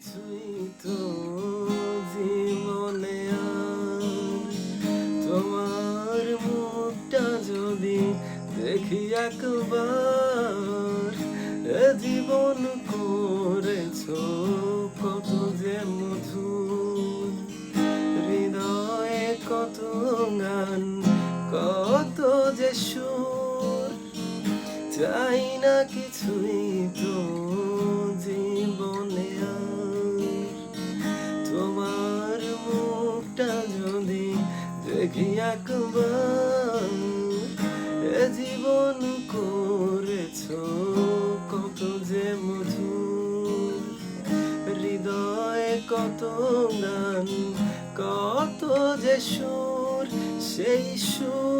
কিছুই তো জীবনে তোমার মুখটা যদি দেখি একবার এ জীবন করেছ কত যে মধুর হৃদয়ে কত গান কত যে সুর, চাই না কিছুই তো দেখি একবার এ জীবন করেছ, কত যে মধু হৃদয়ে কত গান, কত যে সুর, সেই সুর